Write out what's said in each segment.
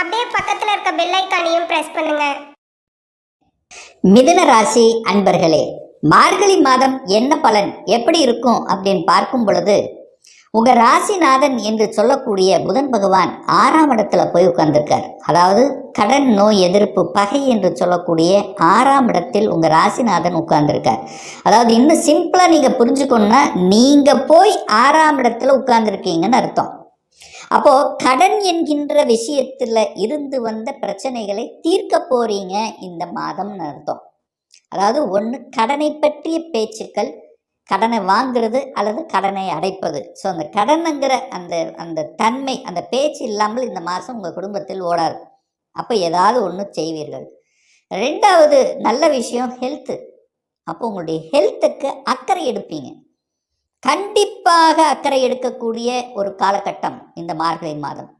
அப்படியே பக்கத்துல இருக்க பெல் ஐக்கானையும் பிரஸ் பண்ணுங்க. மிதுன ராசி அன்பர்களே மார்கழி மாதம் என்ன பலன் எப்படி இருக்கும் அப்படின்னு பார்க்கும் பொழுது உங்க ராசிநாதன் என்று சொல்லக்கூடிய புதன் பகவான் ஆறாம் இடத்துல போய் உட்கார்ந்துருக்கார். அதாவது கடன் நோய் எதிர்ப்பு பகை என்று சொல்லக்கூடிய ஆறாம் இடத்தில் உங்க ராசிநாதன் உட்கார்ந்துருக்கார். அதாவது இன்னும் சிம்பிளா நீங்க புரிஞ்சுக்கணும்னா நீங்க போய் ஆறாம் இடத்துல உட்கார்ந்துருக்கீங்கன்னு அர்த்தம். அப்போ கடன் என்கின்ற விஷயத்துல இருந்து வந்த பிரச்சனைகளை தீர்க்க போறீங்க இந்த மாதம்னு அர்த்தம். அதாவது ஒன்று கடனை பற்றிய பேச்சுக்கள் கடனை வாங்குறது அல்லது கடனை அடைப்பது. ஸோ அந்த கடனுங்கிற அந்த அந்த தன்மை அந்த பேச்சு இல்லாமல் இந்த மாதம் உங்கள் குடும்பத்தில் ஓடாது. அப்போ ஏதாவது ஒன்று செய்வீர்கள். ரெண்டாவது நல்ல விஷயம் ஹெல்த்து அப்போ உங்களுடைய ஹெல்த்துக்கு அக்கறை எடுப்பீங்க. கண்டிப்பாக அக்கறை எடுக்கக்கூடிய ஒரு காலகட்டம் இந்த மார்கழி மாதம்.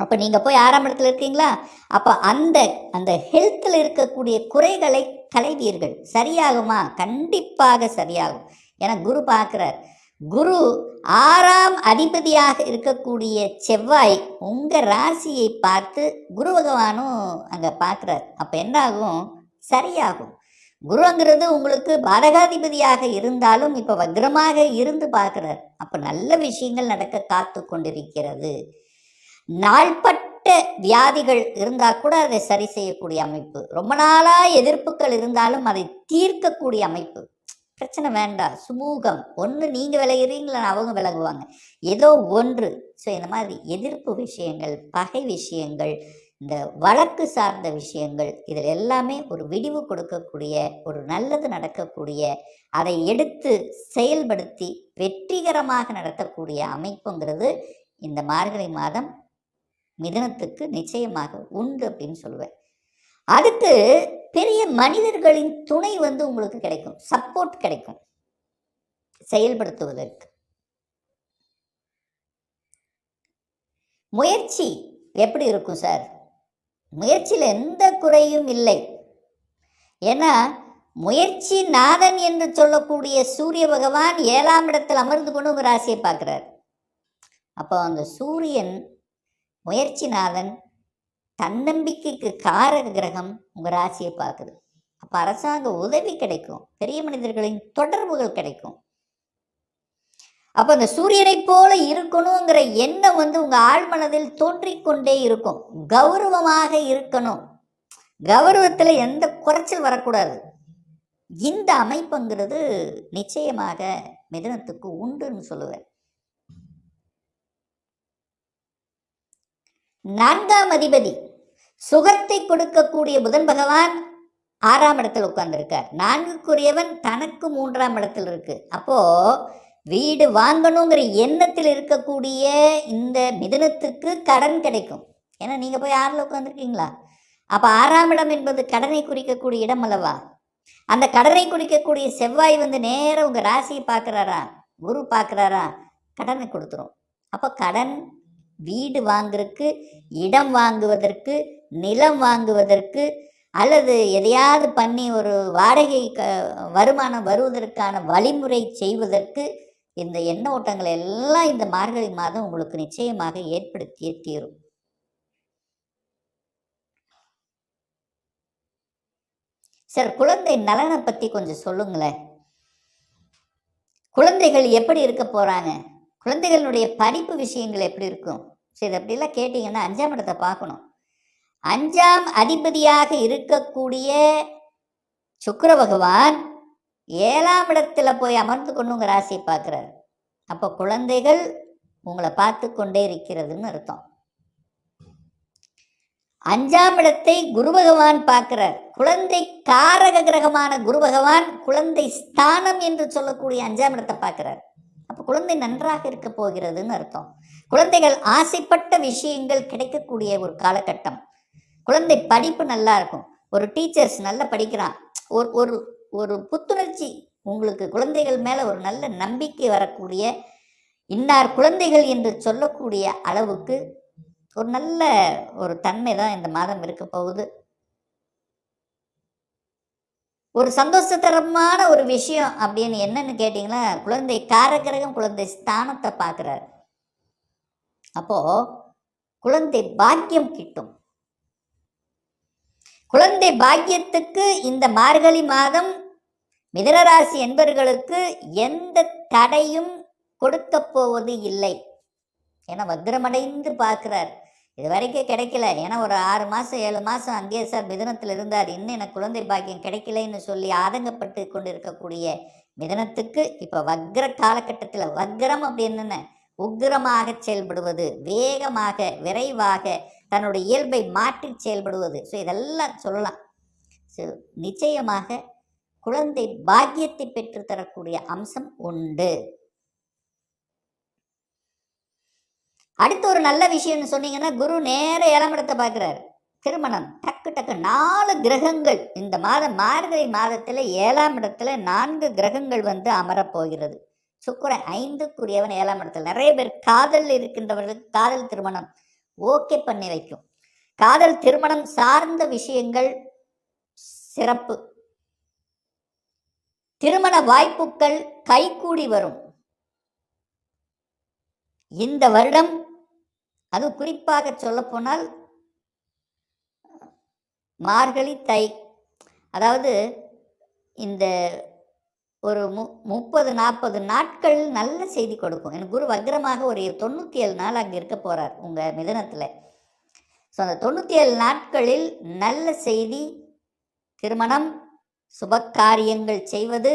அப்போ நீங்கள் போய் ஆறாம் இடத்துல இருக்கீங்களா? அப்போ அந்த அந்த ஹெல்த்தில் இருக்கக்கூடிய குறைகளை களைவீர்கள். சரியாகுமா? கண்டிப்பாக சரியாகும். ஏன்னா குரு பார்க்குறார். குரு ஆறாம் அதிபதியாக இருக்கக்கூடிய செவ்வாய் உங்கள் ராசியை பார்த்து குரு பகவானும் அங்கே பார்க்குறார். அப்போ என்ன ஆகும் சரியாகும். குருங்கிறது உங்களுக்கு பாதகாதிபதியாக இருந்தாலும் இப்போ வக்ரமாக இருந்து பார்க்குறார். அப்போ நல்ல விஷயங்கள் நடக்க காத்து கொண்டிருக்கிறது. நாள்பட்ட வியாதிகள் இருந்தால் கூட அதை சரி செய்யக்கூடிய அமைப்பு. ரொம்ப நாளாக எதிர்ப்புகள் இருந்தாலும் அதை தீர்க்கக்கூடிய அமைப்பு. பிரச்சனை வேண்டாம். சுமூகம். ஒன்று நீங்கள் விலகிறீங்களா? அவங்க விலகுவாங்க. ஏதோ ஒன்று. ஸோ இந்த மாதிரி எதிர்ப்பு விஷயங்கள் பகை விஷயங்கள் இந்த வழக்கு சார்ந்த விஷயங்கள் இதில் எல்லாமே ஒரு விடிவு கொடுக்கக்கூடிய ஒரு நல்லது நடக்கக்கூடிய அதை எடுத்து செயல்படுத்தி வெற்றிகரமாக நடத்தக்கூடிய அமைப்புங்கிறது இந்த மார்கழி மாதம் மிதனத்துக்கு நிச்சயமாக உண்டு அப்படின்னு சொல்லுவேன். அதுக்கு பெரிய மனிதர்களின் துணை வந்து உங்களுக்கு கிடைக்கும் சப்போர்ட் கிடைக்கும். செயல்படுத்துவதற்கு. முயற்சி எப்படி இருக்கும் சார்? முயற்சியில் எந்த குறையும் இல்லை. ஏன்னா முயற்சி நாதன் என்று சொல்லக்கூடிய சூரிய பகவான் ஏழாம் இடத்தில் அமர்ந்து கொண்டு உங்கள் ராசியை பார்க்குறார். அப்போ அந்த சூரியன் முயற்சிநாதன் தன்னம்பிக்கைக்கு காரக கிரகம் உங்கள் ராசியை பார்க்குது. அப்போ அரசாங்க உதவி கிடைக்கும். பெரிய மனிதர்களின் தொடர்புகள் கிடைக்கும். அப்போ அந்த சூரியனைப் போல இருக்கணுங்கிற எண்ணம் வந்து உங்கள் ஆழ்மனதில் தோன்றிக்கொண்டே இருக்கும். கௌரவமாக இருக்கணும். கௌரவத்தில் எந்த குறைச்சல் வரக்கூடாது. இந்த அமைப்புங்கிறது நிச்சயமாக மிதனத்துக்கு உண்டுன்னு சொல்லுவேன். நான்காம் அதிபதி சுகத்தை கொடுக்கக்கூடிய புதன் பகவான் ஆறாம் இடத்தில் உட்கார்ந்துருக்கார். நான்குக்குரியவன் தனக்கு மூன்றாம் இடத்தில் இருக்கு. அப்போ வீடு வாங்கணுங்கிற எண்ணத்தில் இருக்கக்கூடிய இந்த மிதனத்துக்கு கடன் கிடைக்கும். ஏன்னா நீங்கள் போய் ஆறில் உட்காந்துருக்கீங்களா அப்போ ஆறாம் இடம் என்பது கடனை குறிக்கக்கூடிய இடம் அல்லவா? அந்த கடனை குறிக்கக்கூடிய செவ்வாய் வந்து நேராக உங்கள் ராசியை பார்க்குறாரா? குரு பார்க்குறாரா? கடனை கொடுத்துரும். அப்போ கடன் வீடு வாங்குறதுக்கு இடம் வாங்குவதற்கு நிலம் வாங்குவதற்கு அல்லது எதையாவது பண்ணி ஒரு வாடகை க வருமானம் வருவதற்கான வழிமுறை செய்வதற்கு இந்த எண்ண ஓட்டங்கள் எல்லாம் இந்த மார்கழி மாதம் உங்களுக்கு நிச்சயமாக ஏற்படுத்தியே தீரும். சார் குழந்தை நலனை பற்றி கொஞ்சம் சொல்லுங்களேன். குழந்தைகள் எப்படி இருக்க போகிறாங்க குழந்தைகளுடைய படிப்பு விஷயங்கள் எப்படி இருக்கும்? சரி அப்படிலாம் கேட்டிங்கன்னா அஞ்சாம் இடத்தை பார்க்கணும். அஞ்சாம் அதிபதியாக இருக்கக்கூடிய சுக்கர பகவான் ஏழாம் இடத்துல போய் அமர்ந்து கொண்டு உங்கள் ராசி பார்க்குறாரு. அப்போ குழந்தைகள் உங்களை பார்த்து கொண்டே இருக்கிறதுன்னு அர்த்தம். அஞ்சாம் இடத்தை குரு பகவான் பார்க்கிறார். குழந்தை காரக கிரகமான குரு பகவான் குழந்தை ஸ்தானம் என்று சொல்லக்கூடிய அஞ்சாம் இடத்தை பார்க்கிறார். அப்போ குழந்தை நன்றாக இருக்க போகிறதுன்னு அர்த்தம். குழந்தைகள் ஆசைப்பட்ட விஷயங்கள் கிடைக்கக்கூடிய ஒரு காலகட்டம். குழந்தை படிப்பு நல்லா இருக்கும். ஒரு டீச்சர்ஸ் நல்லா படிக்கிறான். ஒரு ஒரு ஒரு புத்துணர்ச்சி. உங்களுக்கு குழந்தைகள் மேலே ஒரு நல்ல நம்பிக்கை வரக்கூடிய இன்னார் குழந்தைகள் என்று சொல்லக்கூடிய அளவுக்கு ஒரு நல்ல ஒரு தன்மை தான் இந்த மாதம் இருக்க போகுது. ஒரு சந்தோஷத்தரமான ஒரு விஷயம் அப்படின்னு என்னன்னு கேட்டிங்கன்னா குழந்தை காரகிரகம் குழந்தை ஸ்தானத்தை பார்க்குறாரு. அப்போது குழந்தை பாக்கியம் கிட்டும். குழந்தை பாக்கியத்துக்கு இந்த மார்கழி மாதம் மிதனராசி என்பர்களுக்கு எந்த தடையும் கொடுக்க போவது இல்லை. ஏன்னா வக்ரமடைந்து பார்க்கிறார். இது வரைக்கும் கிடைக்கல. ஏன்னா ஒரு ஆறு மாதம் ஏழு மாதம் அங்கேயே சார் மிதனத்தில் இருந்தார். இன்னும் எனக்கு குழந்தை பாக்கியம் கிடைக்கலைன்னு சொல்லி ஆதங்கப்பட்டு கொண்டு இருக்கக்கூடிய மிதனத்துக்கு இப்போ வக்ர காலகட்டத்தில் வக்ரம் அப்படின்னு உக்ரமாக உக்கிரமாக செயல்படுவது வேகமாக விரைவாக தன்னுடைய இயல்பை மாற்றி செயல்படுவது. ஸோ இதெல்லாம் சொல்லலாம். ஸோ நிச்சயமாக குழந்தை பாக்கியத்தை பெற்று தரக்கூடிய அம்சம் உண்டு. அடுத்து ஒரு நல்ல விஷயம்னு சொன்னீங்கன்னா குரு நேர ஏழாம் இடத்தை பார்க்குறாரு. திருமணம். டக்கு டக்கு நாலு கிரகங்கள். இந்த மாதம் மார்கழி மாதத்தில் ஏழாம் இடத்துல நான்கு கிரகங்கள் வந்து அமரப்போகிறது. சுக்கரன் ஐந்துக்குரியவன் ஏழாம் இடத்துல. நிறைய பேர் காதல் இருக்கின்றவர்களுக்கு காதல் திருமணம். ஓகே பண்ணி வைக்கும். காதல் திருமணம் சார்ந்த விஷயங்கள் சிறப்பு. திருமண வாய்ப்புகள் கைகூடி வரும். இந்த வருடம் அது குறிப்பாக சொல்லப்போனால் மார்கழி தை அதாவது இந்த ஒரு மு முப்பது நாற்பது நாட்கள் நல்ல செய்தி கொடுக்கும். எனக்கு குரு வக்ரமாக ஒரு தொண்ணூற்றி ஏழு நாள் அங்கே இருக்க போகிறார் உங்கள் மிதனத்தில். ஸோ அந்த தொண்ணூற்றி ஏழு நாட்களில் நல்ல செய்தி திருமணம் சுபக்காரியங்கள் செய்வது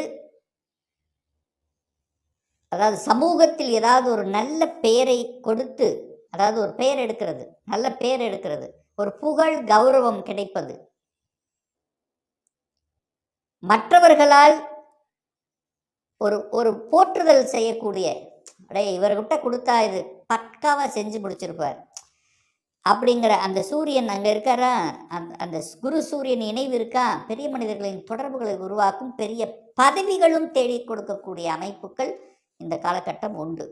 அதாவது சமூகத்தில் ஏதாவது ஒரு நல்ல பெயரை கொடுத்து அதாவது ஒரு பெயர் எடுக்கிறது நல்ல பெயர் எடுக்கிறது ஒரு புகழ் கௌரவம் கிடைப்பது. மற்றவர்களால் ஒரு ஒரு போற்றுதல் செய்யக்கூடிய அடே இவர்கிட்ட கொடுத்தா இது பக்காவாக செஞ்சு முடிச்சிருப்பார். அப்படிங்கிற அந்த சூரியன் அங்கே இருக்காரா? அந்த அந்த குரு சூரியன் இணைவு இருக்கா? பெரிய மனிதர்களின் தொடர்புகளை உருவாக்கும் பெரிய பதவிகளும் தேடி கொடுக்கக்கூடிய அமைப்புகள் இந்த காலகட்டம் உண்டு.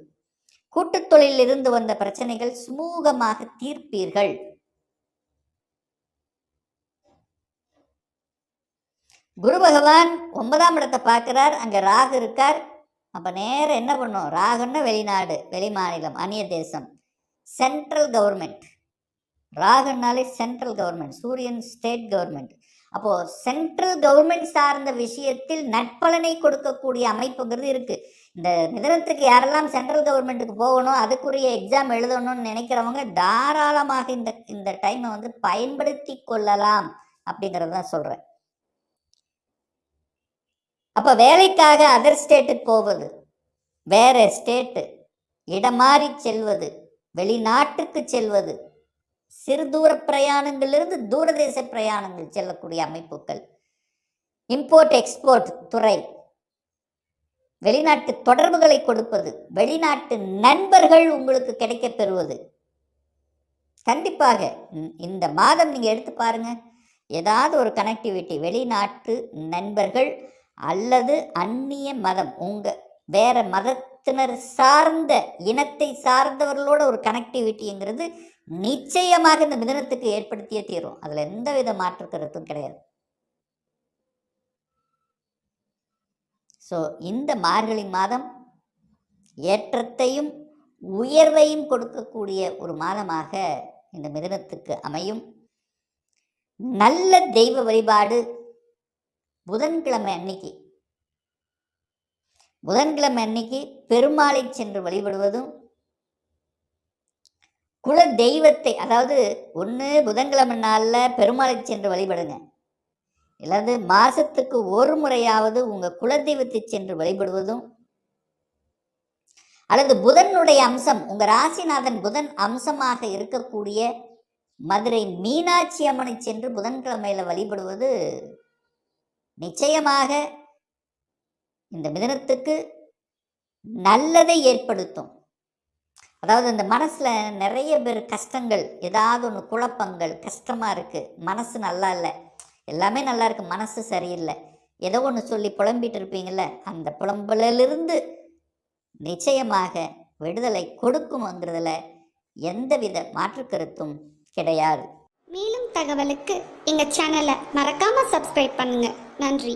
கூட்டுத் தொழிலில் இருந்து வந்த பிரச்சனைகள் சுமூகமாக தீர்ப்பீர்கள். குரு பகவான் ஒன்பதாம் இடத்தை பார்க்கிறார் அங்கே ராகு இருக்கார். அப்போ நேரம் என்ன பண்ணும்? ராகுன்னா வெளிநாடு வெளி மாநிலம் அந்நிய தேசம் சென்ட்ரல் கவர்மெண்ட் ராகுனாலே சென்ட்ரல் கவர்மெண்ட் சூரியன் ஸ்டேட் கவர்மெண்ட் அப்போது சென்ட்ரல் கவர்மெண்ட் சார்ந்த விஷயத்தில் நட்பலனை கொடுக்கக்கூடிய அமைப்புங்கிறது இருக்குது இந்த மிதனத்துக்கு யாரெல்லாம் சென்ட்ரல் கவர்மெண்ட்டுக்கு போகணும் அதுக்குரிய எக்ஸாம் எழுதணும்னு நினைக்கிறவங்க தாராளமாக இந்த இந்த டைமை வந்து பயன்படுத்தி கொள்ளலாம் அப்படிங்கிறது தான் சொல்கிறேன் அப்போ வேலைக்காக அதர் ஸ்டேட்டுக்கு போவது வேற ஸ்டேட்டு இடம் மாறி செல்வது வெளிநாட்டுக்கு செல்வது சிறு தூர பிரயாணங்களிலிருந்து தூரதேச பிரயாணங்கள் செல்லக்கூடிய அமைப்புகள். இம்போர்ட் எக்ஸ்போர்ட் துறை. வெளிநாட்டு தொடர்புகளை கொடுப்பது. வெளிநாட்டு நண்பர்கள் உங்களுக்கு கிடைக்கப் பெறுவது. கண்டிப்பாக இந்த மாதம் நீங்கள் எடுத்து பாருங்க. ஏதாவது ஒரு கனெக்டிவிட்டி வெளிநாட்டு நண்பர்கள் அல்லது அந்நிய மதம் உங்கள் வேற மதத்தினர் சார்ந்த இனத்தை சார்ந்தவர்களோட ஒரு கனெக்டிவிட்டிங்கிறது நிச்சயமாக இந்த மிதனத்துக்கு ஏற்படுத்தியே தீரும். அதில் எந்த வித மாற்று கருத்தும் கிடையாது. ஸோ இந்த மார்கழி மாதம் ஏற்றத்தையும் உயர்வையும் கொடுக்கக்கூடிய ஒரு மாதமாக இந்த மிதனத்துக்கு அமையும். நல்ல தெய்வ வழிபாடு புதன்கிழமை அன்னைக்கு. புதன்கிழமை அன்னைக்கு பெருமாளை சென்று வழிபடுவதும் குல தெய்வத்தை அதாவது ஒன்று புதன்கிழமை நாளில் பெருமாளை சென்று வழிபடுங்க. இல்லாது மாதத்துக்கு ஒரு முறையாவது உங்கள் குலதெய்வத்தை சென்று வழிபடுவதும் அல்லது புதனுடைய அம்சம் உங்கள் ராசிநாதன் புதன் அம்சமாக இருக்கக்கூடிய மதுரை மீனாட்சி அம்மனை சென்று புதன்கிழமையில் வழிபடுவது நிச்சயமாக இந்த மிதனத்துக்கு நல்லதை ஏற்படுத்தும். அதாவது இந்த மனசில் நிறைய பேர் கஷ்டங்கள் ஏதாவது ஒன்று குழப்பங்கள் கஷ்டமாக இருக்குது மனசு நல்லா இல்லை. எல்லாமே நல்லா இருக்குது மனசு சரியில்லை. ஏதோ ஒன்று சொல்லி புலம்பிட்டு இருப்பீங்கள்ல அந்த புலம்பலிலிருந்து நிச்சயமாக விடுதலை கொடுக்கும்ங்கிறதுல எந்தவித மாற்று கருத்தும் கிடையாது. மேலும் தகவலுக்கு எங்கள் சேனலை மறக்காமல் சப்ஸ்கிரைப் பண்ணுங்கள் நன்றி.